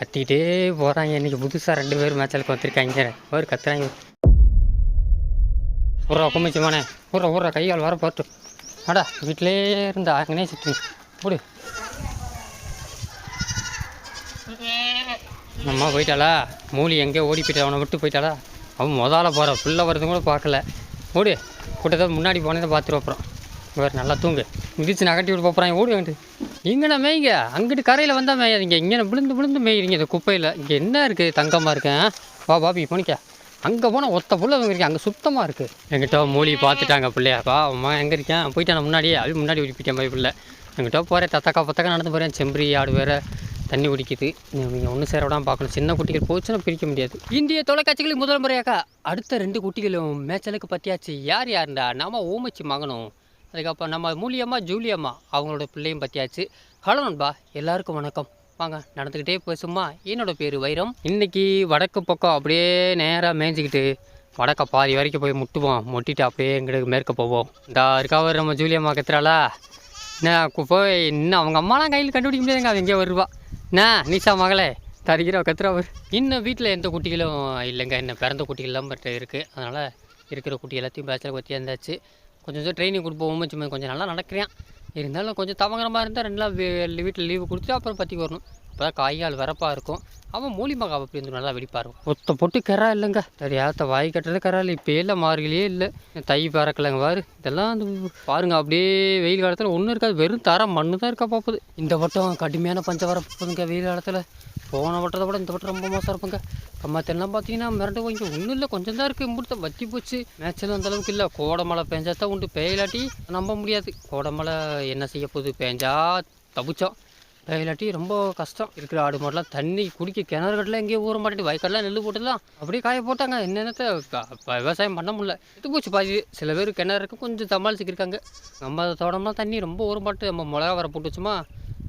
கத்திக்கிட்டே போகிறாங்க இன்றைக்கி புதுசாக ரெண்டு பேர் மேட்சலுக்கு வந்திருக்காங்க. ஒரு கத்துறாங்க. ஊரா குமிச்சுமானே ஊரா ஊரா கையால் வர போட்டு. அடா வீட்டிலே இருந்த அங்கனே சுற்றி போடு அம்மா போயிட்டாளா? மூலி எங்கேயோ ஓடி போயிட்டா அவனை விட்டு போயிட்டாளா? அவன் முதல்ல போகிறான் ஃபுல்லாக வரது கூட பார்க்கல. ஓடு கூட்டத்தை முன்னாடி போனதை பார்த்துருவோம் அப்புறம். வேறு நல்லா தூங்கு. மிதிச்சு நகட்டி விட்டு போகிறான் ஓடு வேண்டு இங்கண்ணா மேய்ங்க? அங்கிட்டு கரையில் வந்தால் மேயாதீங்க. இங்கே விழுந்து விழுந்து மேயிறீங்க. இந்த குப்பையில். இங்கே என்ன இருக்குது தங்கமாக இருக்கேன் வா பாபி போனிக்க. அங்கே போனால் ஒத்த புள்ள இருக்கேன் அங்கே சுத்தமாக இருக்குது எங்கிட்ட மூலி பார்த்துட்டாங்க பிள்ளையா. பா அம்மா எங்கே இருக்கேன்? போயிட்டான் முன்னாடியே. அது முன்னாடி ஓடிப்பிட்டேன் போய் பிள்ளை. எங்கிட்ட போகிறேன் தத்தக்கா பத்தக்கா நடந்து போகிறேன் செம்பரி ஆடு வேறு தண்ணி குடிக்குது. நீங்கள் ஒன்று சேர விடாமல் பார்க்கணும் சின்ன குட்டிகள் போச்சுன்னா பிரிக்க முடியாது. இந்திய தொலைக்காட்சிகளுக்கு முதல் முறையாக்கா அடுத்த ரெண்டு குட்டிகளும் மேச்சலுக்கு பற்றியாச்சு யார் யாருண்டா நாம ஓமச்சி மகனும். அதுக்கப்புறம் நம்ம மூலியம்மா ஜூலியம்மா அவங்களோட பிள்ளையும் பற்றியாச்சு ஹலோ நண்பா எல்லாருக்கும் வணக்கம். வாங்க நடந்துக்கிட்டே பேசுமா என்னோட பேர் வைரம். இன்னைக்கு வடக்கு பக்கம் அப்படியே நேராக மேய்ஞ்சிக்கிட்டு வடக்க பாதி வரைக்கும் போய் முட்டுவோம். முட்டிட்டு அப்படியே எங்களுக்கு மேற்க போவோம். இந்த இருக்காவர் நம்ம ஜூலியம்மா கத்துறாளா? என்ன போய் இன்னும் அவங்க அம்மாலாம் கையில் கண்டுபிடிக்க முடியாதுங்க அவங்க எங்கேயோ வருவா என்ன நிஷா மகளே தருகிற கத்துறவர் இன்னும் வீட்டில் எந்த குட்டிகளும் இல்லைங்க. இன்னும் பிறந்த குட்டிகள்லாம் பட் இருக்குது அதனால் இருக்கிற குட்டி எல்லாத்தையும் பேச்சில் பற்றி இருந்தாச்சு கொஞ்சம் கொஞ்சம் ட்ரைனிங் கொடுப்போம் சும்மா கொஞ்சம் நல்லா நடக்கிறேன் இருந்தாலும் கொஞ்சம் தவங்குற மாதிரி இருந்தால் ரெண்டு நாள் வீட்டில் லீவு கொடுத்துட்டு அப்புறம் பற்றி வரணும். அப்போ தான் காய்கால் வரப்பாக இருக்கும். அவன் மூலியமாக அப்படி இருந்து நல்லா வெடிப்பாக இருக்கும் ஒத்த பொட்டு கரா இல்லைங்க. தெரியாத வாய் கட்டுறது கரா இல்லை. இப்போ எல்லாம் மார்கழியே இல்லை. தை பறக்கலைங்க பாரு. இதெல்லாம் வந்து பாருங்க அப்படியே வெயில் காலத்தில் ஒன்றும் இருக்காது. வெறும் தர மண்ணு தான் இருக்கா பார்ப்பது. இந்த வட்டம் கடுமையான பஞ்சம் வர போகுதுங்க வெயில் காலத்தில். போன வட்டத்தை விட இந்த வட்டம் ரொம்ப மோசம் இருப்புங்க கம்மாத்தெல்லாம் பார்த்தீங்கன்னா மிரண்டு வாங்கி ஒன்றும் இல்லை. கொஞ்சம் தான் இருக்குது முடித்த வத்தி போச்சு. மேட்சில் அந்த அளவுக்கு இல்லை. கோடை மழை பெஞ்சா தான் உண்டு. பெய்யலாட்டி நம்ப முடியாது. கோடை மழை என்ன செய்ய போகுது? பெஞ்சா தப்பிச்சோம் இல்லாட்டி ரொம்ப கஷ்டம். இருக்கிற ஆடு மாடெலாம் தண்ணி குடிக்க கிணறு கட்டலாம் எங்கேயும் ஊற மாட்டேன் வயக்காடெல்லாம் நெல் போட்டுலாம் அப்படியே காய போட்டாங்க. என்னென்னத்தை விவசாயம் பண்ண முடியல. இது போச்சு பாதி. சில பேர் கிணறு இருக்கு கொஞ்சம் சமாளிச்சுக்கிருக்காங்க. நம்ம தோட்டம்லாம் தண்ணி ரொம்ப ஊற மாட்டு. நம்ம மிளகா வர போட்டு வச்சுமா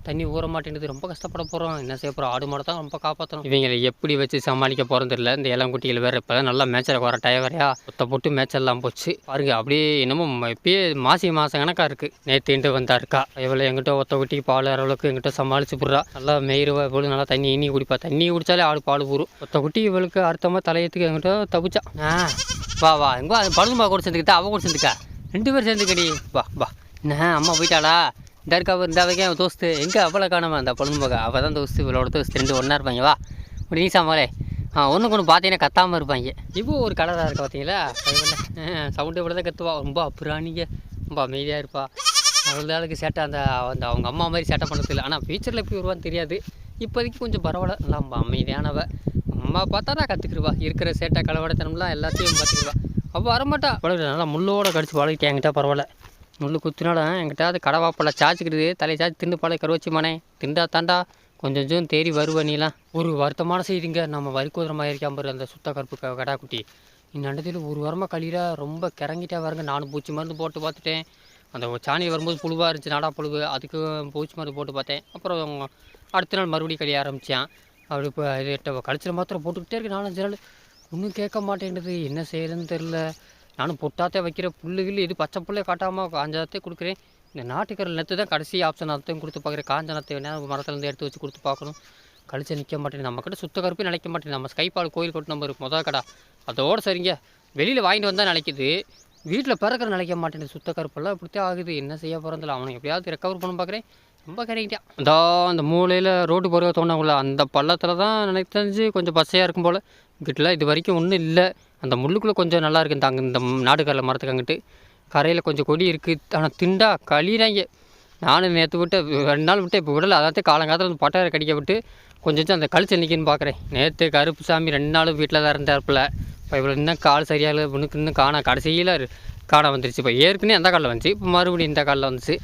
தண்ணி ஊற மாட்டேங்குது. ரொம்ப கஷ்டப்பட போகிறோம் என்ன செய்ய போகிறோம் ஆடு மாடு தான் ரொம்ப காப்பாற்றணும் இவங்களை எப்படி வச்சு சமாளிக்க போகிறோம் தெரியல. இந்த இளங்குட்டிகள் வேறு இப்போ தான் நல்லா மேட்சில் வர டயவரையா ஒத்த போட்டு மேட்செல்லாம் போச்சு. பாருங்க அப்படியே என்னமோ ம- இப்பயே மாசி மாதம் கணக்காக இருக்குது நேற்றுண்டு வந்தா இருக்கா இவளை எங்கிட்ட ஒத்த குட்டிக்கு பால் அளவுக்கு எங்கிட்ட சமாளிச்சு போடுறா. நல்லா மெயிருவா இவ்வளோ நல்லா தண்ணி இனி குடிப்பா. தண்ணி குடிச்சாலே ஆடு பால் ஊறும். ஒத்த குட்டி இவளுக்கு அர்த்தமாக தலையத்துக்கு எங்கிட்ட தப்பிச்சா. ஆ வா வா. எங்கோ அது பழுதுமா கூட சேர்ந்துக்கிட்டா அவள் கூட சேர்ந்துக்கா. ரெண்டு பேரும் சேர்ந்துக்கடி. வா வா. என்ன அம்மா போயிட்டாளா? இந்த இருக்கா வைக்க இந்த தோஸ்து. எங்கே அவ்வளோ காணாமல் அந்த பொழுதுபோக அவள் தான் தோஸ்து இவளோட தோஸ்து ரெண்டு ஒன்றா இருப்பாங்க. வா. ஒரு நீசா ஆ ஒன்று கொண்டு பார்த்தீங்கன்னா கத்தாமல் இருப்பாங்க. இப்போ ஒரு கலராக இருக்கா பார்த்தீங்களா? சவுண்டு இவ்வளோ தான் கத்துவா. ரொம்ப அப்புறானிங்க ரொம்ப அமைதியாக இருப்பா. அளவுக்கு சேட்டை அந்த அந்த அவங்க அம்மா மாதிரி சேட்டை பண்ணது இல்லை. ஆனால் ஃபியூச்சரில் எப்படி வருவான்னு தெரியாது. இப்போதைக்கு கொஞ்சம் பரவாயில்ல. நல்லா ரொம்ப அமைதியானவ. அம்மா பார்த்தா தான் கற்றுக்குருவா இருக்கிற சேட்டை கலவடத்தனம்லாம் எல்லாத்தையும் பார்த்துக்குருவா. அப்போ வரமாட்டா. பழகு நல்லா முள்ளோட கடிச்சு பழகிட்டேன் என்கிட்ட பரவாயில்ல. முள் குத்தினாலும் என்கிட்ட அது கடவாப்பழ சாச்சிக்கிடுது தலையை சாச்சி திண்டு பழைய கருவச்சிமானே திண்டா தாண்டா கொஞ்சம் கொஞ்சம் தேறி வருவ நீலாம். ஒரு வருத்தமான செய்திங்க. நம்ம வரி மாதிரி இருக்காம பாரு அந்த சுத்த கருப்பு க- கடாக்குட்டி இந்நண்டத்தில் ஒரு வாரமாக கழியில ரொம்ப கிறங்கிட்டே வரங்க நானும் பூச்சி மருந்து போட்டு பார்த்துட்டேன். அந்த சாணி வரும்போது புழுவாக இருந்துச்சு. நாடா புழுவு. அதுக்கு பூச்சி மருந்து போட்டு பார்த்தேன். அப்புறம் அடுத்த நாள் மறுபடியும் கழிய ஆரம்பித்தேன் அப்படி இப்போ இது கழிச்சில் மாத்திரம் போட்டுக்கிட்டே இருக்கு. நாலஞ்சு நாள். ஒன்றும் கேட்க மாட்டேங்குது. என்ன செய்யறதுன்னு தெரில நானும் பொட்டாத்தே வைக்கிற புல்லு கில்லு இது பச்சை புல்லே காட்டாமல் காஞ்சாத்தே கொடுக்குறேன். இந்த நாட்டுக்கரை நெத்து தான் கடைசி ஆப்ஷன் அதையும் கொடுத்து பார்க்குறேன். காஞ்ச நத்தை வேணா மரத்துலேருந்து எடுத்து வச்சு கொடுத்து பார்க்கணும். கழிச்சு நிற்க மாட்டேன். நம்மக்கிட்ட சுத்த கருப்பே நினைக்க மாட்டேன். நம்ம ஸ்கைப்பால் கோயில் கொட்டு நம்பர் மொதல் கடை. அதோடு சரிங்க. வெளியில் வாங்கிட்டு வந்தால் நினைக்குது. வீட்டில் பிறக்கிற நினைக்க மாட்டேன். சுத்த கருப்பெல்லாம் இப்படித்தான் ஆகுது. என்ன செய்ய போகிறதில்ல அவனை எப்படியாவது ரெக்கவர் பண்ண பார்க்குறேன். ரொம்ப கிடைக்கிட்டான் அதோ அந்த மூலையில் ரோடு போகிற தோணாங்களா அந்த பள்ளத்தில் தான் நினைத்தஞ்சு தெரிஞ்சு கொஞ்சம் பச்சையாக இருக்கும் போல். கிட்டலாம் இது வரைக்கும் ஒன்றும் இல்லை. அந்த முள்ளுக்குள்ளே கொஞ்சம் நல்லா இருக்குது இந்த அங்கே இந்த நாடுக்கரில் மரத்துக்கு அங்கிட்டு கரையில் கொஞ்சம் கொடி இருக்குது ஆனால் திண்டா கழிறாங்க நானும் நேற்று விட்டு ரெண்டு நாள் விட்டு இப்போ விடல. அதாவது காலங்காலத்தில் வந்து பட்டாரை கடிக்க விட்டு கொஞ்சம் கொஞ்சம் அந்த கழிச்சு நிற்கின்னு பார்க்குறேன் நேற்று கருப்பு சாமி ரெண்டு நாளும் வீட்டில் தான் இருந்தார்ப்பில் இப்போ இவ்வளோ இன்னும் கால் சரியாக முன்னுக்கு இன்னும் காணா கடைசியில் காண வந்துருச்சு. இப்போ ஏற்கனவே அந்த காலில் வந்துச்சு. இப்போ மறுபடியும் இந்த காலில் வந்துச்சு.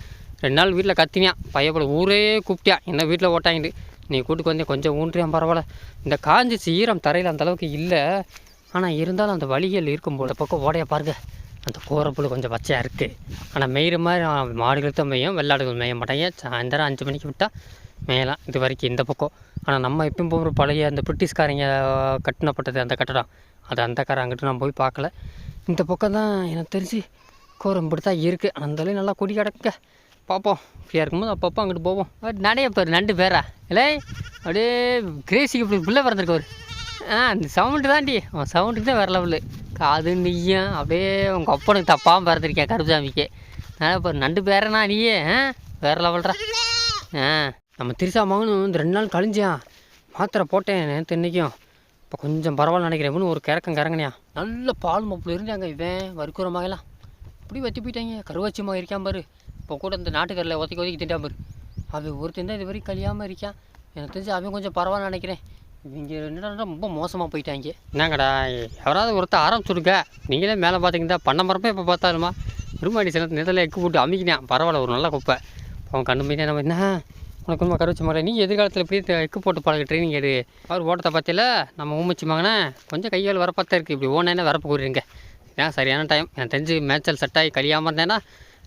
ரெண்டு நாள் வீட்டில் கத்தினியான் பையப்பட ஊரே கூப்பிட்டியான் என்ன வீட்டில் ஓட்டாங்கிட்டு நீ கூட்டுக்கு வந்தேன் கொஞ்சம் ஊன்றியான் பரவாயில்ல. இந்த காஞ்சி ஈரம் தரையில் அந்தளவுக்கு இல்லை. ஆனால் இருந்தாலும் அந்த வழிகள் இருக்கும் போல. பக்கம் ஓடைய பாருங்க. அந்த கோரப்புல் கொஞ்சம் பச்சையாக இருக்குது ஆனால் மேயிற மாதிரி ஆ, மாடுகள் தான் மேயும் வெள்ளாடுகள் மேய மாட்டாங்க. சாயந்தரம் அஞ்சு மணிக்கு விட்டால் மேயலாம் இது வரைக்கும் இந்த பக்கம். ஆனால் நம்ம எப்பயும் போகிற பழைய அந்த பிரிட்டிஷ்காரங்க கட்டினப்பட்டது அந்த கட்டடம். அது அந்த காரம் அங்கிட்டு நான் போய் பார்க்கல. இந்த பக்கம் தான் எனக்கு தெரிஞ்சு கோரம் இப்படி தான் இருக்குது அந்தளவு நல்லா கொடி கிடக்குங்க. பார்ப்போம். ஃப்ரீயாக இருக்கும்போது அப்பப்போ அங்கிட்டு போவோம். நிறைய நடைய பேர் நண்டு பேரா. இல்லை அப்படியே கிரேசிக்கு இப்படி பிள்ளை பிறந்திருக்கு ஒரு ஆ அந்த சவுண்டு தான்டி. அவன் சவுண்டுக்கு தான் வேறு லெவலு காது நீயும் அப்படியே உங்கள் அப்பனுக்கு தப்பாகவும் பிறந்திருக்கேன் கருப்புசாமிக்கு. நான் இப்போ நண்டு பேரனா நீயே ஆ? வேறு லெவல்ரா ஆ நம்ம திருசா மகனும் இந்த ரெண்டு நாள் கழிஞ்சான் மாத்திரை போட்டேன் நேற்று இன்றைக்கும் இப்போ கொஞ்சம் பரவாயில்ல நினைக்கிறேன் ஒரு கிறக்கம் கிறங்கனியா? நல்ல பால் மப்பில் இருந்தாங்க இவன் வறுக்கிற மகலாம் இப்படி வச்சு போயிட்டாங்க கருவாச்சி மகன் இருக்கான் பாரு. இப்போ கூட இந்த நாட்டுக்கரில் ஒதுக்கி ஒதுக்கி திட்டான் பாரு. அவன் ஒருத்தன் தான் இது வரைக்கும் கழியாமல் இருக்கான். எனக்கு தெரிஞ்சு அவன் கொஞ்சம் பரவாயில்ல நினைக்கிறேன். இவங்க என்னடா ரொம்ப மோசமாக போயிட்டாங்க. என்னங்கடா யாராவது ஒருத்தர் ஆரம்பிச்சுடுங்க நீங்களே மேலே பார்த்தீங்கன்னா பண்ண மரப்பே இப்போ பார்த்தாலுமா பெருமாடி சில நிலத்தில் எக்கு போட்டு அமைக்கினான். பரவாயில்ல ஒரு நல்ல குப்பை. அவன் கண்ணு மீனே நம்ம என்ன? உனக்கு உண்மை கருவச்சி மரம் நீ எதிர்காலத்தில் எப்படி எக்கு போட்டு பழக ட்ரைனிங் எடு. அவர் ஓட்டத்தை பார்த்தில நம்ம ஊமிச்சு மகனே கொஞ்சம் கையால் வரப்பத்தான் இருக்குது இப்படி ஓனேனே வரப்பு கூறுறீங்க ஏன் சரியான டைம் எனக்கு தெரிஞ்சு மேய்ச்சல் செட்டாகி கழியாமல் இருந்தேன்னா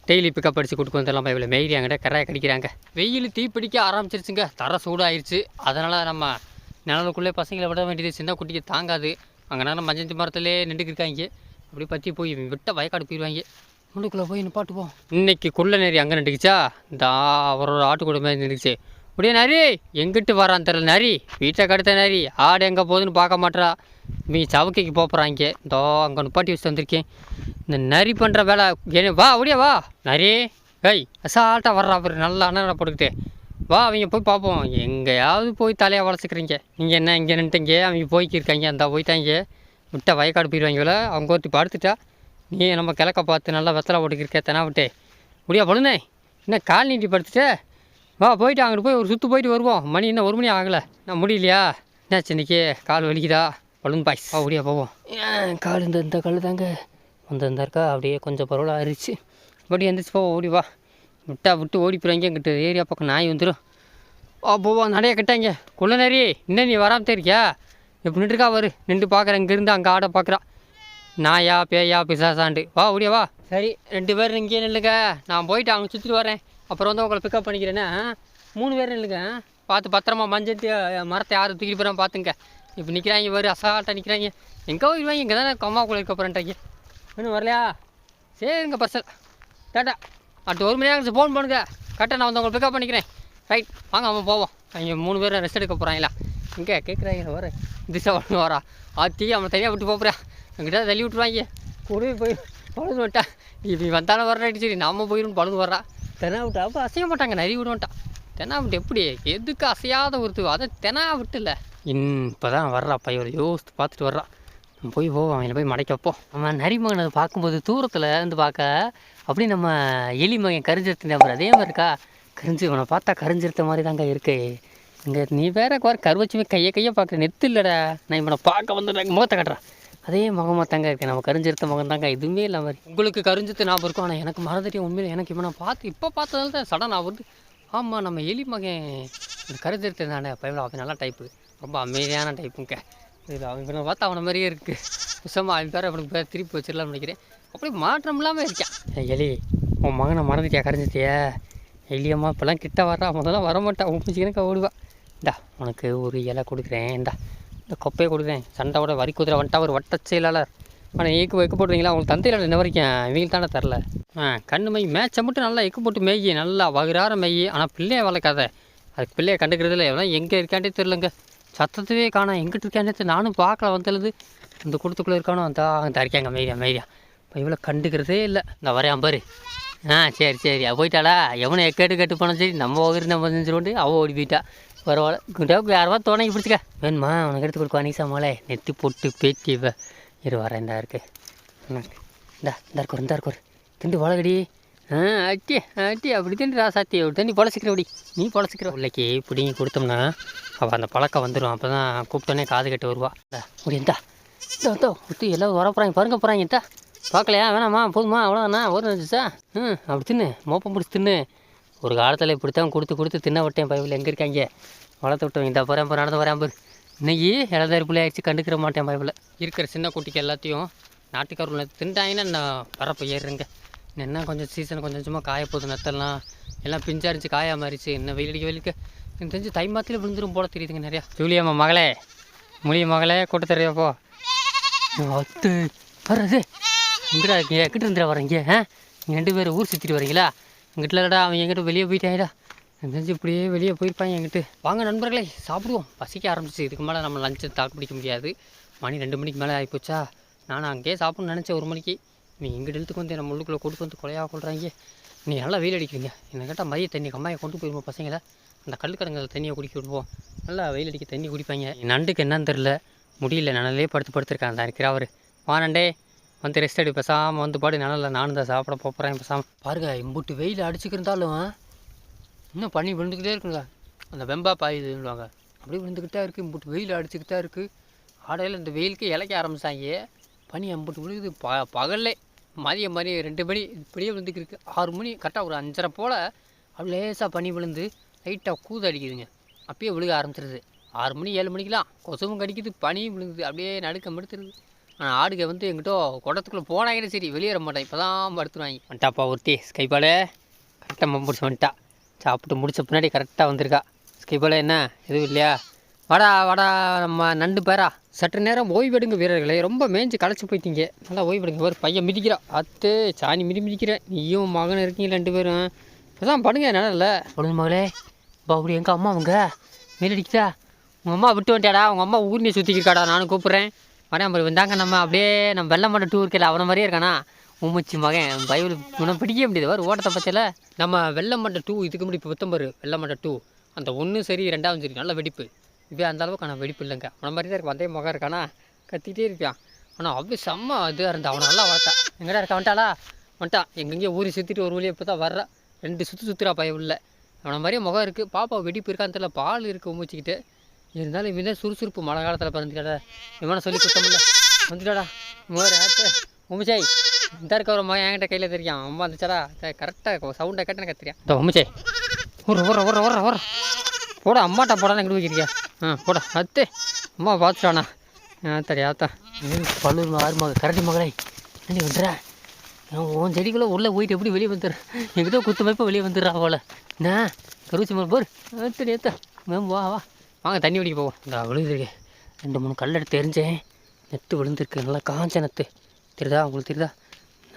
டெய்லி பிக்கப் அடித்து கொடுக்க வந்துடலாம்? இவ்வளோ மெயிலியாங்கிட்ட கரையை கடிக்கிறாங்க. வெயில் தீ பிடிக்க ஆரம்பிச்சிருச்சுங்க. தர சூடாயிருச்சு. அதனால் நம்ம நிழலுக்குள்ளே பசங்களை விட வேண்டியது சின்ன குட்டிக்கு தாங்காது. அங்கே நேரம் மஞ்சந்தி மரத்துலேயே நின்றுக்கு இருக்காங்க. அப்படி பற்றி போய் விட்ட வயக்காடு போயிடுவாங்க. முன்னுக்குள்ளே போய் நிப்பாட்டுவோம் இன்னைக்கு குள்ள நேரி அங்கே நின்றுக்குச்சா? இந்த அவரோட ஆட்டு மாதிரி நின்றுச்சு அப்படியே நரி எங்கிட்டு வரான் தெரியல நரி. வீட்டை கடுத்த நரி. ஆடு எங்கே போகுதுன்னு பார்க்க மாட்றா. நீ சவுக்கைக்கு போகிறாங்க இதோ அங்கே நிப்பாட்டி வச்சுட்டு வந்திருக்கேன். இந்த நரி பண்ணுற வேலை. என்ன வா அப்படியே வா. நரி ஏய் அசால்ட்டாக வர்றா அவர் நல்லா அண்ணனை போட்டுக்கிட்டு. வா அவங்க போய் பார்ப்போம் எங்கேயாவது போய் தலையை வளர்த்துக்கிறீங்க. நீங்கள் என்ன இங்கே நின்ட்டீங்க அவங்க போய்க்கிருக்காங்க அந்த போயிட்டாங்க. விட்டா வயக்காடு போயிடுவாங்கள அவங்க ஒருத்தி படுத்துட்டா. நீ நம்ம கிழக்க பார்த்து நல்லா வெத்தலை போட்டுக்கிருக்க தெனா விட்டே. முடியா பொழுனே என்ன கால் நீட்டி படுத்துட்டு? வா போயிட்டு அங்கிட்டு போய் ஒரு சுற்று போயிட்டு வருவோம். மணி இன்னும் ஒரு மணி ஆகலை. நான் முடியலையா? என்னாச்சு இன்னைக்கு? கால் வலிக்குதா? Balloon boys. வா முடியா போவோம். ஏன் கால் இந்த இந்த கால் தாங்க. அந்த இந்த இருக்கா அப்படியே கொஞ்சம் பரவலாக ஆயிடுச்சு அப்படியே எந்திரிச்சு போ ஓடி வா. விட்டா விட்டு ஓடி போகிறாங்க எங்கிட்ட. ஏரியா பக்கம் நாய் வந்துடும் அப்போ போவோம் நிறைய கட்டாங்க. குள்ள நிறைய இன்னும் நீ வராமல் இருக்கியா? இப்போ நின்றுக்கா வரு நின்று பார்க்குறேன் இங்கேருந்து அங்கே ஆட பார்க்குறா. நாயா பேயா பிசாசாண்டு வா ஓடியா வா. சரி ரெண்டு பேர் இங்கேயே நில்லுங்க. நான் போயிட்டு அவங்க சுற்றிட்டு வரேன். அப்புறம் வந்து உங்களை பிக்கப் பண்ணிக்கிறேன்னா மூணு பேர் நில்லுங்க பார்த்து பத்திரமா மஞ்சள் மரத்தை யாரும் தூக்கிட்டு போகிறான் பார்த்துங்க. இப்போ நிற்கிறாங்க வரு அசால்ட்டாக நிற்கிறாங்க எங்கே போயிடுவாங்க இங்கே தானே கம்மாக்குள்ளே இருக்க போகிறேன்ட்டாங்க இன்னும் வரலையா? சரிங்க பர்சல். டாட்டா அடுத்த ஒரு மணி நேரம் ஃபோன் பண்ணுங்க. கரெக்டாக நான் வந்து உங்களை பிக்கப் பண்ணிக்கிறேன். ரைட் வாங்க அவன் போவோம். அவங்க மூணு பேரும் ரெஸ்ட் எடுக்க போகிறாங்களா இங்கே கேட்குறாங்க வர திசை ஒன்று வரா ஆத்தி அவனை தனியாக விட்டு போகிறா எங்கிட்ட தள்ளி விட்டுருவாங்க. கூடவே போய் பழுது விட்டா இப்படி வந்தாலும் வர்றாட்டி சரி நம்ம போயிடும் பழுது வர்றா. தெனா விட்டா அப்போ அசைய மாட்டாங்க நிறைய விட மாட்டான் தெனா விட்டு எப்படி? எதுக்கு அசையாத ஒருத்து? அதை தெனா விட்டுல. இன் இப்போ தான் வர்றா பையன் யோசித்து பார்த்துட்டு வர்றா. போய் போவோம் அவனை போய் மடைக்கப்போ அவன் நரிமகன் நரிமகனை பார்க்கும்போது தூரத்தில் இருந்து பார்க்க அப்படி நம்ம எலி மகன் கரிஞ்சிருத்த நம்பர் அதே மாதிரி இருக்கா? கரிஞ்சு இவனை பார்த்தா கரிஞ்சிருத்த மாதிரி தாங்க இருக்கு. இங்கே நீ வேற குறை கருவச்சுமே கையை கையை பார்க்குற. நெத்து இல்லைடா. நான் இவனை பார்க்க வந்து முகத்தை காட்டுறேன் அதே முகமாக தாங்க இருக்கேன் நம்ம கரிஞ்சிருத்த முகம் தாங்க எதுவுமே இல்லை மாதிரி உங்களுக்கு கரிஞ்சிருத்த ஞாபகம் இருக்கும் ஆனால் எனக்கு மறந்துட்டே உண்மையில் எனக்கு இவனை பார்த்து இப்போ பார்த்ததால தான் சடனாக வந்து ஆமாம் நம்ம எலி மகன் இந்த தானே பையன் அவன் நல்லா டைப்பு ரொம்ப அமைதியான டைப்புங்க இது அவன் இவனை பார்த்தா அவனை மாதிரியே இருக்குது விஷமாக அவன் பேர் அவனுக்கு பேர் திருப்பி வச்சிடலாம்னு நினைக்கிறேன். அப்படியே மாற்றம் இல்லாமல் இருக்கான் எலி உன் மகனை மறந்துட்டியா கரைஞ்சிட்டியா? எலியம்மா இப்போல்லாம் கிட்ட வர்றா முதல்ல வரமாட்டா உப்பிச்சிக்கனக்கா ஓடுவா. இந்தா உனக்கு ஒரு இலை கொடுக்குறேன் இந்தா. இந்த கொப்பையை கொடுக்குறேன். விட வரி குதிரை வந்துட்டா ஒரு வட்ட செயலாளர் ஆனால் ஏக்கு வைக்க போட்டுறீங்களா? உங்களுக்கு தந்தையில் என்ன வரைக்கும் இவங்களுக்கு தானே தரல. ஆ கண்ணு மை மேட்சை மட்டும் நல்லா எக்கு போட்டு மேய் நல்லா வகுறார மெய். ஆனால் பிள்ளையை வளர்க்காத. அதுக்கு பிள்ளையை கண்டுக்கிறதுல எவ்வளோ எங்கே இருக்காண்டே தெரிலங்க சத்தத்தவே காணோம். எங்கிட்டு இருக்கானே நானும் பார்க்கல வந்துலது இந்த குளத்துக்குள்ளே இருக்கானோ? அந்த அங்கே இருக்காங்க மெய்யா மெய்யா இப்போ இவ்வளோ கண்டுக்கிறதே இல்லை. இந்த வரையான் பாரு. ஆ சரி சரி. அவள் போயிட்டாளா? எவனை கேட்டு கேட்டு போனோம் சரி நம்ம ஓகே நம்ம செஞ்சுருவோண்டு அவள் ஓடி போயிட்டா. பரவாயில்ல. குண்டாவுக்கு யாரவா துணைக்கு பிடிச்சிக்க. வேணுமா? உனக்கு எடுத்து கொடுக்கும் அனிசாமலே நெத்தி பொட்டு பேத்தி இவ. இரு வரேன் இந்தா இருக்கு. ம். இந்தா இந்த இருக்கோர் இந்த இருக்கோர் திண்டு வளகடி ஆ அட்டி அட்டி அப்படி திண்டு ராசாத்தி அப்படி நீ பொழச்சிக்கிற அப்படி. நீ பொழச்சிக்கிற பிள்ளைக்கு பிடிங்கி கொடுத்தோம்னா அவள் அந்த பழக்கம் வந்துடும் அப்போ தான் கூப்பிட்டோன்னே காது கட்டு வருவா. இந்தா முடியுந்தா இதோ இதோ எல்லாம் வர போகிறாங்க பாருங்க போகிறாங்க இந்தா. பார்க்கலையா? வேணாம்மா போதுமா? அவ்வளோதானா ஒரு நினச்சிச்சா ம் அப்படி தின்னு. மோப்பம் பிடிச்சி தின்னு. ஒரு காலத்தில் இப்படித்தான் கொடுத்து கொடுத்து தின்ன விட்டேன் பைபிள். எங்கே இருக்காங்க வளர்த்து விட்டோம். இந்த போகிறேன் இப்போ நடந்து வரேன் பாரு இன்னைக்கு இளதாரி பிள்ளை ஆயிடுச்சு. கண்டுக்கிற மாட்டேன் பைபிள். இருக்கிற சின்ன குட்டிக்கு எல்லாத்தையும் நாட்டுக்காரர்கள் தின்ட்டாங்கன்னா நான் வரப்போ ஏறுங்க என்ன கொஞ்சம் சீசன் கொஞ்சம் கொஞ்சமாக காய போகுது நத்தெல்லாம். எல்லாம் பிஞ்சா இருந்துச்சு காயா மாறிச்சு. இன்னும் வெயில் அடிக்க வெயிலுக்கு எனக்கு தெரிஞ்சு தை மாத்தில விழுந்துரும் போல தெரியுதுங்க நிறையா. ஜூலியம்மா மகளே. முழிய மகளே கூட்ட போ. அத்து வர்றது எங்கடா இருக்கீங்க எக்கிட்ட இருந்துடா வரீங்க ஆ? நீங்கள் ரெண்டு பேரும் ஊர் சுற்றிட்டு வரீங்களா? எங்கிட்ட இல்லடா அவன் எங்கிட்ட வெளியே போயிட்டாங்கடா எனக்கு தெரிஞ்சு இப்படியே வெளியே போயிருப்பான் எங்கிட்ட வாங்க நண்பர்களே சாப்பிடுவோம். பசிக்க ஆரம்பிச்சு இதுக்கு மேலே நம்ம லஞ்சை தாக்கு பிடிக்க முடியாது. மணி ரெண்டு மணிக்கு மேலே ஆகிப்போச்சா நான் அங்கேயே சாப்பிட்ணும்னு நினச்சேன் ஒரு மணிக்கு. நீ எங்கள் இடத்துக்கு வந்து நம்ம உள்ளுக்குள்ளே கொண்டு வந்து கொலையாக கொள்கிறாங்க நீ நல்லா வெயில் அடிக்கிறீங்க என்ன கேட்டால் மதிய தண்ணி கம்மாயை கொண்டு போயிருவோம் பசங்களை. அந்த கல்லுக்கடங்கில் தண்ணியை குடிக்க விடுவோம். நல்லா வெயில் அடிக்க தண்ணி குடிப்பாங்க. நண்டுக்கு என்னன்னு தெரில முடியல. நனலே படுத்து படுத்துருக்காங்க தான் இருக்கிற அவர். வானண்டே வந்து ரெஸ்ட் அடி பேசாமல் வந்து பாடி நல்லா நானும் தான் சாப்பிட போகிறேன் பேசாமல் பாருங்க இம்புட்டு வெயில் அடிச்சுக்கிருந்தாலும் இன்னும் பனி விழுந்துக்கிட்டே இருக்குங்க. அந்த வெம்பா பாயுதுன்னுவாங்க. அப்படியே விழுந்துக்கிட்டே இருக்குது இம்புட்டு வெயில் அடிச்சுக்கிட்டே இருக்குது ஆடையில் இந்த வெயிலுக்கு இலைக்க ஆரம்பித்தாங்க பனி அம்புட்டு விழுகுது ப பகல்லே. மதியம் மணி ரெண்டு மணி இப்படியே விழுந்துக்கிருக்கு ஆறு மணி கரெக்டாக ஒரு அஞ்சரை போல் அப்படி லேசாக பனி விழுந்து லைட்டாக கூது அடிக்குதுங்க. அப்பயே விழுக ஆரம்பிச்சிருது. ஆறு மணி ஏழு மணிக்கெலாம் கொசுவும் கடிக்குது பனியும் விழுங்குது அப்படியே நடுக்கம் எடுத்துருது. ஆனால் ஆடுக வந்து எங்கிட்ட குடத்துக்குள்ளே போனாங்கன்னு சரி வெளியேற மாட்டேன். இப்போ தான் படுத்துருவாங்க வந்துட்டாப்பா ஒருத்தி. ஸ்கைபாலே கரெக்டாக முடிச்சு வந்துட்டா. சாப்பிட்டு முடிச்ச பின்னாடி கரெக்டாக வந்திருக்கா. ஸ்கைபாலே என்ன? எதுவும் இல்லையா? வாடா வாடா நம்ம நண்டு பேரா. சற்று நேரம் ஓய்வெடுங்க வீரர்களே. ரொம்ப மேய்ஞ்சி களைச்சி போயிட்டீங்க. நல்லா ஓய்வெடுங்க. ஒரு பையன் மிதிக்கிறா. அத்து சாணி மிதி மிதிக்கிறேன் நீயும் மகன் இருக்கீங்க ரெண்டு பேரும். இப்போதான் படுங்க நல்ல பொழுது மகளே. பா அப்படி எங்கள் அம்மா அவங்க? மேலடிக்குதா? உங்கள் அம்மா விட்டு வந்துட்டாடா. உங்கள் அம்மா ஊர்னி சுற்றிக்கிருக்காடா நானும் கூப்பிட்றேன். வரேன் அப்புறம் வந்தாங்க நம்ம. அப்படியே நம்ம வெள்ளம் மட்டும் டூ அவனை மாதிரியே இருக்கானா? உம்மச்சி மகன் பைபிள் உனக்கு பிடிக்கவே முடியாது. வரும் ஓட்டத்தை பச்சையில் நம்ம வெள்ளம் மண்டை டூ இதுக்கு முன்னாடி இப்போ புத்தம்பரு வெள்ளமண்ட டூ அந்த ஒன்று சரி ரெண்டாவது சரி நல்ல வெடிப்பு. இப்போ அந்த அளவுக்கு ஆனால் வெடிப்பு இல்லைங்க. அவனை மாதிரி தான் இருக்கும் வந்தே முகம் இருக்கானா? கத்திட்டே இருப்பான். ஆனால் அப்படியே செம்ம இதாக இருந்தா அவனை நல்லா வளர்த்தான் எங்கடா இருக்கா வந்துட்டாளா? வந்துட்டான். எங்கெங்கேயோ ஊறி சுற்றிட்டு ஒரு வழியை இப்போ தான் வர்றான் ரெண்டு சுற்று சுற்றுறா பய உள்ள அவனை மாதிரியே முகம் இருக்குது பாப்பா வெடிப்பு இருக்கான்னு தெரியல பால் இருக்குது உமிச்சிக்கிட்டு இருந்தாலும் இவன் தான் சுறுசுறுப்பு மழை காலத்தில் பிறந்துட்டாடா. இவனை சொல்லி கொடுத்தோம்ல. வந்துட்டாடா. மோர் ஆட்டு உமிச்சாய் இந்த இருக்க ஒரு மகன் என்கிட்ட கையில் தெரியும். அம்மா வந்துச்சாடா. கரெக்டாக சவுண்டை கேட்டேன்னு கத்துறியா இந்த உமிச்சாய். ஒரு ஒரு ஒரு ஒரு ஒரு போட அம்மாட்டா போடான்னு எங்கிட்டு வைக்கிறியா ஆ போட. அத்தே அம்மா பார்த்துட்டானா? ஆ தடி ஆத்தா பல்லூர் ஆறு மக கரடி மகளே என்ன வந்துடுறா உன் செடிக்குள்ளே உள்ளே போயிட்டு எப்படி வெளியே வந்துடுற எங்கிட்ட குத்து வைப்ப வெளியே வந்துடுறா போல. என்ன? கருவச்சி மரம் போர். சரி ஏத்தா மேம் வா வா. வாங்க தண்ணி குடிக்க போவோம். இந்த விழுதுருக்கு ரெண்டு மூணு கல் எடுத்து எரிஞ்சேன். நெத்து விழுந்திருக்கு. நல்லா காஞ்ச நெத்து. தெரியுதா? உங்களுக்கு தெரியுதா?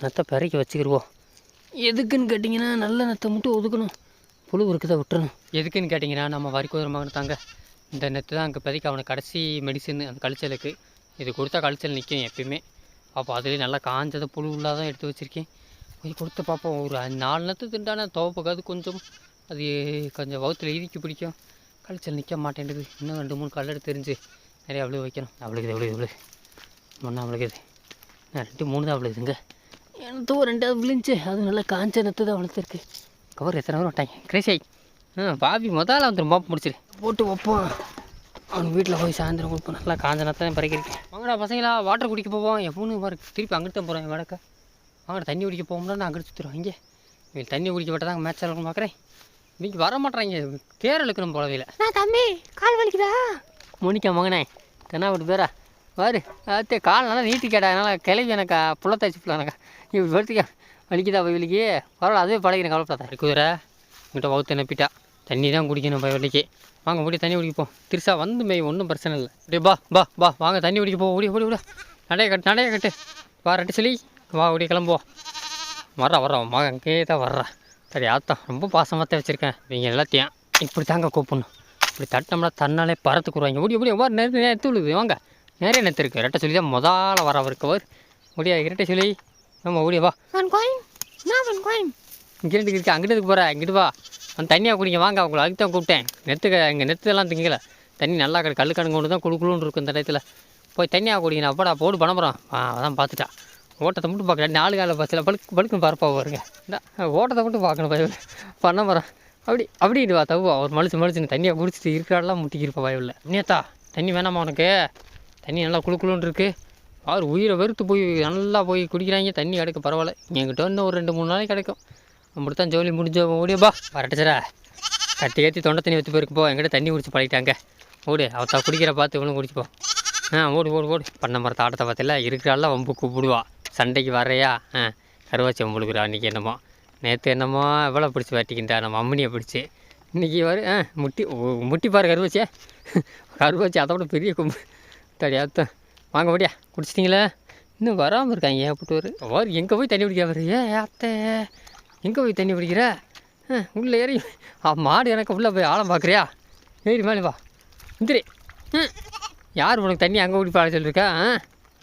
நெத்தை பிறக்கி வச்சுக்கிருவோம். எதுக்குன்னு கேட்டிங்கன்னா நல்ல நெத்தை மட்டும் ஒதுக்கணும். புழு இருக்குதை விட்டுறணும். எதுக்குன்னு கேட்டிங்கன்னா நம்ம வரிக்கோதர மகன் தாங்க. இந்த நெத்து தான் அங்கே இப்போதைக்கு அவனுக்கு கடைசி மெடிசன் அந்த கழிச்சலுக்கு. இது கொடுத்தா கழிச்சல் நிற்கும் எப்பயுமே. அப்போ அதுலேயே நல்லா காஞ்சதை புழு இல்லாதான் எடுத்து வச்சுருக்கேன். இது கொடுத்து பார்ப்போம். ஒரு அஞ்சு நாலு நெத்து திண்டான துவப்புக்காது கொஞ்சம் அது கொஞ்சம் வகுத்தில் இறுக்கி பிடிக்கும். கழிச்சல் நிற்க மாட்டேன்டுது. இன்னும் ரெண்டு மூணு கல் எடுத்து தெரிஞ்சு நிறைய அவ்வளோ வைக்கணும். அவ்வளோக்குது அவ்வளோ இவ்வளோ ஒன்றா அவ்வளோக்குது நான் ரெண்டு மூணு தான் அவ்வளோதுங்க எனக்கு ரெண்டாவது விழுந்துச்சு அது நல்லா காஞ்ச நத்து தான் வளர்த்துருக்கு. கவர் எத்தனை பேர் விட்டாங்க கிரேசி ஆ பாபி முதல்ல வந்துடும் மோப்ப முடிச்சிரு போட்டு வைப்போம். அவன் வீட்டில் போய் சாயந்தரம் கொடுப்போம். நல்லா காஞ்ச நத்தை தான் பறக்கிறேன் வாங்கடா பசங்களா வாட்டர் குடிக்க போவோம். என் பொண்ணு பாரு. திருப்பி அங்கிட்டு தான் போகிறேன் வடக்க. வாங்கடா தண்ணி குடிக்க போகும்போது நான் அங்கிட்டு சுற்றுறோம் இங்கே. தண்ணி குடிக்க விட்டா தான் மேட்ச் ஆகணும்னு பார்க்குறேன் இன்னைக்கு வர மாட்டேறாங்க. தேர் இழுக்கணும் போலவையில் நான் தம்பி கால் வலிக்குதா? மோனிக்கா மகனே தென்னா விட்டு பேரா. பாரு அத்தே கால் நல்லா நீட்டி கேட்டா என்னால் கிளவி எனக்கு புள்ள தச்சு புள்ள எனக்கு. இப்படி படுத்துக்க வலிக்குதா போய் வலிக்கு பரவாயில்ல அதுவே பழகிறேன் கவலைப்படாத குதிரை உங்கள்கிட்ட வகுத்து நப்பிட்டா. தண்ணி தான் குடிக்கணும் போய் வலிக்கு வாங்க ஓடி தண்ணி குடிப்போம் திருசா வந்து மேய் ஒன்றும் பிரச்சனை இல்லை. அப்படியே பா பா பா. வாங்க தண்ணி குடிக்க போ. ஓடி ஓடி ஓடி. நடைய கட்டு நடைய கட்டு. வா ரெண்டு சொல்லி. வா ஓடி கிளம்புவோம். வர்றா வர்றா. மகன் அங்கேயே தான் வர்றா. சரி ஆத்தா ரொம்ப பாசமாக தான் வச்சுருக்கேன். நீங்கள் எல்லாத்தையும் இப்படி தாங்க கூப்பிடணும். இப்படி தட்டோம்னா தன்னாலே பறத்துக்குருவாங்க ஓடி ஓடி வா நேரத்து நேரத்து விழுது வாங்க. நிறைய நேரத்து இருக்குது ரெட்டை சொல்லி தான் முதல்ல வர அவருக்கு அவர் ஓடியா இரட்டை சொல்லி. ஆமாம் ஓடியா வா. இங்கே இருந்து இருக்கு அங்கிட்டு இருக்கு போகிற இங்கிட்டு வா. அந்த தண்ணியாக குடிங்க. வாங்க அவங்கள அதுக்கு தான் கூப்பிட்டேன். நெத்துக்க இங்கே நெத்துலாம் திங்கல. தண்ணி நல்லா கல் கணக்கு கொண்டு தான் குழு குழுன்னு இருக்கும் இந்த டயத்தில் போய் தண்ணியாக குடிங்க. அப்படா போடு பணப்புறம் ஆ அதான் பார்த்துட்டா. ஓட்டத்தை மட்டும் பார்க்கல நாலு கால பஸ்ஸில் பழுக்கு பழுக்குன்னு பரப்பா வருங்க இந்த ஓட்டத்தை மட்டும் பார்க்கணும் பயவில் பண்ண மரம் அப்படி அப்படின்ட்டு வா தவுவா. ஒரு மலிச்சு மலிச்சுன்னு தண்ணியை குடிச்சிட்டு இருக்கிறாடெல்லாம் முட்டிக்கிருப்பா பயவில் நேத்தா தண்ணி வேணாமா உனக்கு? தண்ணி நல்லா குளு இருக்குது அவர் உயிரை வெறுத்து போய் நல்லா போய் குடிக்கிறாங்க. தண்ணி கிடைக்க பரவாயில்ல. என்கிட்ட இன்னும் ஒரு ரெண்டு மூணு நாளைக்கு கிடைக்கும். அப்படி தான் ஜோலி முடிஞ்ச ஓடியப்பா வரட்டுச்சரா கட்டி ஏற்றி தொண்டை தண்ணி வச்சு போயிருக்கு போ. என்கிட்ட தண்ணி குடிச்சு பழகிட்டாங்க. ஓடு அவத்தா குடிக்கிற பார்த்து இவனும் குடிச்சுப்போம் ஆ ஓடு ஓடு ஓடு. பண்ண மரத்தை ஆட்டத்தை பார்த்தில இருக்கிறாள்லாம் வம்பு கூப்பிடுவா. சண்டைக்கு வரையா ஆ கருவாச்சம் வம்புழுக்குறா அன்றைக்கி என்னமோ. நேற்று என்னமோ எவ்வளோ பிடிச்சி வெட்டிக்கிட்டா நம்ம அம்மனியை பிடிச்சி. இன்றைக்கி வரு ஆ முட்டி முட்டி பாரு கருவாச்சியா. கருவாச்சி அதை விட பெரிய கும்பு. தடியாத்தான் வாங்க முடியா குடிச்சிட்டிங்களே? இன்னும் வராமல் இருக்காங்க ஏன் போட்டு வரு அவர் எங்கே போய் தண்ணி குடிக்க வரு ஏ அத்தை எங்கே போய் தண்ணி பிடிக்கிற? ஆ, உள்ளே ஏறி ஆ, மாடு எனக்கு உள்ளே போய் ஆழம் பார்க்குறியா ஏறி மேலே வா. இந்திரி யார் உனக்கு தண்ணி அங்கே ஓடி சொல்லியிருக்கா ஆ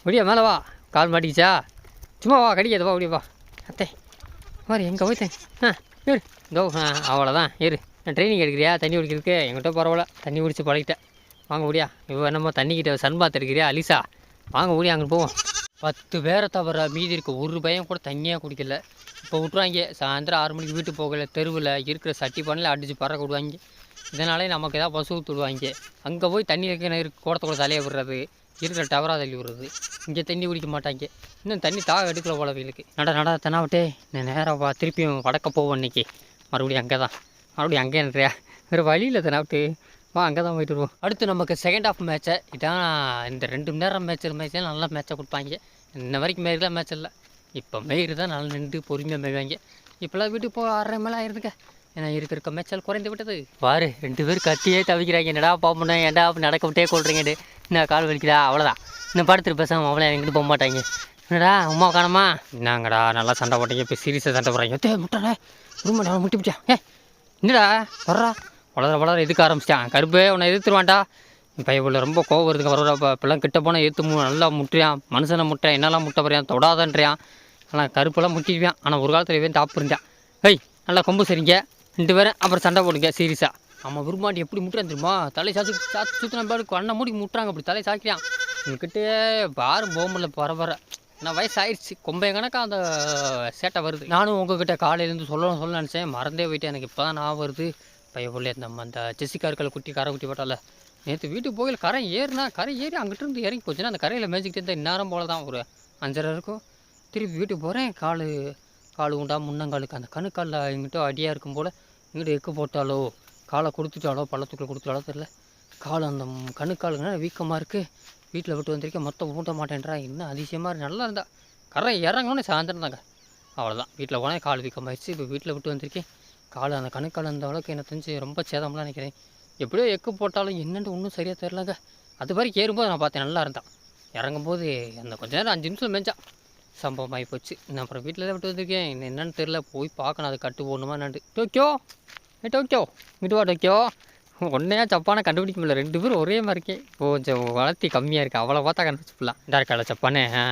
முடியா மேலே வா. கால் மாட்டிக்கிச்சா? சும்மா வா கடிக்காத வா அப்படியே வா. அத்தை மாதிரி எங்கே போய் தண்ணி ஆ இரு. இதோ ஆ அவ்வளோதான் இரு. நான் ட்ரைனிங் எடுக்கிறியா? தண்ணி குடிக்கிறதுக்கு? எங்கிட்ட பரவாயில்ல. தண்ணி குடிச்சு பழகிட்டேன். வாங்க முடியா இப்போ என்னமோ தண்ணிக்கிட்ட சன் பாத் எடுக்கிறியா அலிசா? வாங்க முடியா அங்கே போவோம். பத்து பேரை தவிர மீதி இருக்க ஒரு பையன் கூட தண்ணியாக குடிக்கல. இப்போ விட்ருவாங்க சாயந்தரம் ஆறு மணிக்கு வீட்டுக்கு போகல தெருவில் இருக்கிற சட்டி பண்ணல அடித்து பறக்க விடுவாங்க. இதனாலே நமக்கு ஏதாவது பசு விடுவாங்க. அங்கே போய் தண்ணி இருக்கிற இருக்கு தலையை விடுறது. இருக்கிற டவராக தள்ளி விடுறது. இங்கே தண்ணி குடிக்க மாட்டாங்க. இன்னும் தண்ணி தாக எடுக்கல போல வீலுக்கு நட நட தெனாவட்டே நான் நேராக திருப்பியும் வடக்க போவோம் இன்றைக்கி மறுபடியும் அங்கே தான் மறுபடியும் அங்கே நிறையா வேறு வழியில் தினாவிட்டு. வா அங்கே தான் போயிட்டு வருவோம். அடுத்து நமக்கு செகண்ட் ஹாஃப் மேட்ச்சை இதான் இந்த ரெண்டு மணி நேரம் மேட்ச் மேட்ச்சே நல்ல மேட்சை கொடுப்பாங்க. இன்ன வரைக்கும் மேய்க்கலாம் மேட்ச் இல்லை. இப்போ மேய்று தான் நல்லா நின்று பொறுமையாக மேய்வாங்க இப்போலாம் வீட்டுக்கு போக ஆறரை மேலே ஆயிருதுங்க ஏன்னா இருக்க இருக்க மேட்சல் குறைந்து விட்டது? பாரு ரெண்டு பேரும் கத்தியே தவிக்கிறாங்க. என்னடா பாப்பண்ணா ஏன்டா நடக்க விட்டே கொள்றீங்கட்டு என்ன கால் வலிக்குதா? அவ்வளோதான் இன்னும் படுத்துட்டு பேசாம அவ்வளோ எங்கிட்டு போக மாட்டாங்க. என்னடா அம்மா காணமா? என்னங்கடா நல்லா சண்டை போட்டீங்க. இப்போ சீரியஸாக சண்டை போடுறாங்க. தே முட்டாடே ரூம் முட்டி பிடிச்சா. ஏ என்னடா? வர்றா. வளர வளர எதுக்க ஆரம்பிச்சிட்டான்? கருப்பே உன்னை எதிர்த்துருவான்டா. பையன் உள்ள ரொம்ப கோவம் வருதுங்க. வர இப்போல்லாம் கிட்ட போனால் ஏற்று மு நல்லா முட்டுறியான் மனுஷனை முட்டை என்னெல்லாம் முட்டை போறியான்? தொடாதன்றியான் ஆனால் கருப்பெல்லாம் முட்டிடுவான் ஆனால் ஒரு காலத்தில் இவன் டாப் இருந்தான். ஏய் நல்லா கொம்பு சரிங்க. ரெண்டு பேரும் அப்புறம் சண்டை போடுங்க சீரியஸாக நம்ம விரும்பாண்டி எப்படி முட்டுறான் தெரியுமா? தலை சாச்சு சாச்சு சுற்றின பாரு அண்ணன் மூடி முட்டுறாங்க அப்படி தலை சாய்க்கிறான். என்கிட்டே பாரும் போக முடியல வர வர. நான் வயசு ஆயிடுச்சு கொம்பை கணக்காக அந்த சேட்டை வருது. நானும் உங்ககிட்ட காலையிலேருந்து சொல்லணும் சொல்ல நினச்சேன். மறந்தே போயிட்டேன். எனக்கு இப்போ தான் நான் வருது பையன் நம்ம அந்த ஜெசிகா இருக்கல குட்டி கரை குட்டி போட்டால. நேற்று வீட்டுக்கு போகல கரை ஏறினா கரை ஏறி அங்கிட்டு இருந்து இறங்கி போச்சுன்னா அந்த கரையில் மேய்ச்சிக்கிட்டே இருந்தால் இந்நேரம் போல தான் ஒரு அஞ்சரை இருக்கும். திருப்பி வீட்டுக்கு போகிறேன் கால் கால் உண்டா? முன்னங்காலுக்கு. அந்த கணுக்காலில் எங்கிட்ட அடியாக இருக்கும் போல் எங்கிட்ட எக்கு போட்டாலோ காலை கொடுத்துட்டாலோ பள்ளத்துக்குள்ளே கொடுத்துட்டாலோ தெரில கால் அந்த ம் வீக்கமாக இருக்குது வீட்டில் விட்டு வந்திருக்கேன் மொத்தம் ஊட்ட மாட்டேன்றா? இன்னும் அதிசயமாக நல்லா இருந்தா. கரை இறங்கணும்னு சாயந்தரம் தாங்க. அவ்வளோதான் வீட்டில் போனால் கால் வீக்கமாகிடுச்சு இப்போ வீட்டில் விட்டு வந்திருக்கேன். கால் அந்த கணுக்கால் அந்த அளவுக்கு எனக்கு தெரிஞ்சு ரொம்ப சேதம்லாம் நினைக்கிறேன். எப்படியோ எக்கு போட்டாலும் என்னென்னு ஒன்றும் சரியாக தெரிலங்க அது மாதிரி ஏறும்போது நான் பார்த்தேன் நல்லா இருந்தான். இறங்கும்போது அந்த கொஞ்ச நேரம் அஞ்சு நிமிஷம் மேய்ச்சான் சம்பவம் ஆகி போச்சு. நான் அப்புறம் வீட்டில் தான் விட்டு வந்திருக்கேன். என்னென்னு தெரில போய் பார்க்கணும். அது கட்டு போடணுமா என்னான்ட்டு டோக்கியோ! ஏ டோக்கியோ! இங்கிட்டு வா டோக்கியோ! ஒன்றையா சப்பானை கண்டுபிடிக்க முடியல. ரெண்டு பேரும் ஒரே மாதிரி இருக்கேன் கொஞ்சம் வளர்த்தி கம்மியாக இருக்குது அவ்வளோ பார்த்தா கண்டுபிடிச்சிடலாம் இந்த இருக்கா சப்பானே? ஆ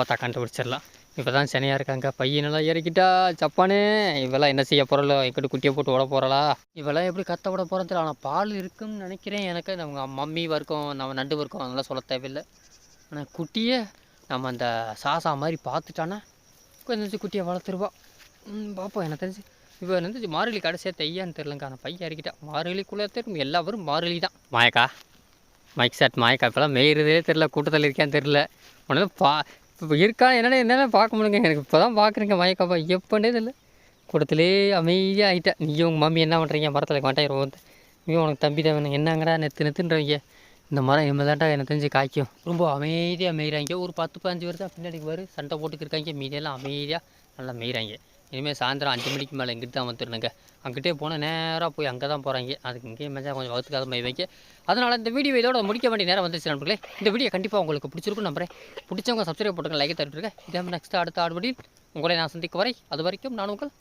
பார்த்தா கண்டுபிடிச்சிடலாம். இப்போ தான் சனியாக இருக்காங்க பையனெல்லாம் இறக்கிட்டா சப்பானே! இவெல்லாம் என்ன செய்ய போகிறலோ எங்கிட்ட குட்டியை போட்டு ஓட போகிறாளா இவெல்லாம் எப்படி கத்த விட போகிறது ஆனால் பால் இருக்குன்னு நினைக்கிறேன். எனக்கு நம்ம மம்மி வரைக்கும் நம்ம நண்டு வரைக்கும் அதெல்லாம் சொல்ல தேவையில்லை. ஆனால் குட்டியை நம்ம அந்த சாசா மாதிரி பார்த்துட்டானா கொஞ்சம் குட்டியை வளர்த்துருவா. பார்ப்போம் எனக்கு தெரிஞ்சு. இப்போ வந்து மார்கழி கடைசியாக தையான்னு தெரிலங்க ஆனால் பையன் இறக்கிட்டா மாரளிக்குள்ளே தெரியும். எல்லாரும் மார்கழி தான். மாயக்கா? மைக் சாட் மாயக்கா. இப்போலாம் மேயிறதே தெரில கூட்டத்தில் இருக்கான்னு தெரில உடனே பா இப்போ இருக்கா என்னடா என்னென்ன பார்க்க முடியுங்க எனக்கு இப்போ தான் பார்க்குறேங்க மாயக்காப்பா. எப்போனே தெரியல. கூட்டத்திலே அமைதியாக ஆகிட்டேன் நீயும் உங்கள் மம்மி என்ன பண்ணுறீங்க மரத்தில் மாட்டாயிரம் வந்து. நீயும் உனக்கு தம்பி தான் வேணும் என்னங்கடா நெத்து நெத்துன்றவங்க இந்த மரம் இனிமே தான்டா எனக்கு தெரிஞ்சு காய்க்கும். ரொம்ப அமைதியாக மேய்கிறாங்க ஒரு பத்து பதினஞ்சு வருஷம் பின்னாடி வரும் சண்டை போட்டுக்கு இருக்காங்க. மீதியெல்லாம் அமைதியாக நல்லா மேய்கிறாங்க இனிமேல் சாயந்தரம் அஞ்சு மணிக்கு மேலே இங்கிட்டு தான் வந்துருணுங்க அங்கிட்டே போனால் நேராக போய் அங்கே தான் போகிறாங்க அதுக்கு இங்கே மேஜா கொஞ்சம் வகுத்துக்காத மேய்வைங்க அதனால் இந்த வீடியோ இதோட முடிக்க வேண்டிய நேரம் வந்துச்சு நண்பர்களே. இந்த வீடியோ கண்டிப்பாக உங்களுக்கு பிடிச்சிருக்கும் நம்புறேன். பிடிச்சவங்க சப்ஸ்கிரைப் போட்டுங்க லைக் தட்டுருங்க இதே நெக்ஸ்ட் அடுத்த ஆடுபடியில் உங்களை நான் சந்திக்க வரை அது வரைக்கும் நான் உங்கள்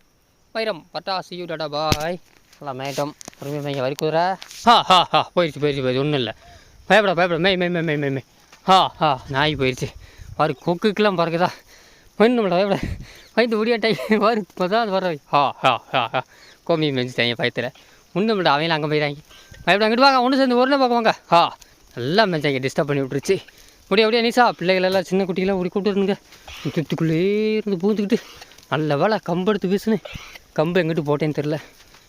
வைரம். பட்டா சியூ டாடா பாய் நல்லா மேட்டம் பொறுமையாக வரி குதிரை ஹா ஹா ஹா. போயிடுச்சு போயிடுச்சு போயிடுச்சு ஒன்றும் இல்லை. பயப்பட பயப்படா. மெய் மெய் மெய் மெய் மெய் மெய். ஹா ஹா. நாய் போயிடுச்சு பாரு கொக்குக்கெல்லாம் பறக்குதா. ஒன்றும் பயப்பட. பயந்து முடியாட்டை பாரு இப்போ வர ஹா ஹா ஹா ஹா. கோமி மெஞ்சிட்டாங்க பயத்தில். ஒன்றும் இல்லை அவங்களும் அங்கே போயிடாங்க பயப்பட அங்கிட்டு வாங்க. ஒன்று சேர்ந்து ஒரு பார்க்க வாங்க. ஹா. நல்லா மெஞ்சாங்க டிஸ்டர்ப் பண்ணி விட்டுருச்சு. முடியா அப்படியே நீசா. பிள்ளைகளெல்லாம் சின்ன குட்டிகளாம் ஓடி கூப்பிட்டுருங்க துத்துக்குள்ளே இருந்து பூந்துக்கிட்டு நல்ல வேலை கம்பு எடுத்து வீசுனேன். கம்பு எங்கிட்டு போட்டேன்னு தெரில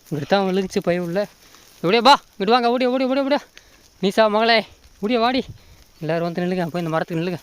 இங்கிட்டு தான் விழுந்துச்சு பயம் இல்லை இப்படியே பா. இங்கிட்டு வாங்க. ஓடியா ஓடி ஓடி ஓடியா. நீசா மகளே முடிய வாடி. எல்லோரும் வந்து நில்லுங்க போய் இந்த மரத்துக்கு நில்லுங்க.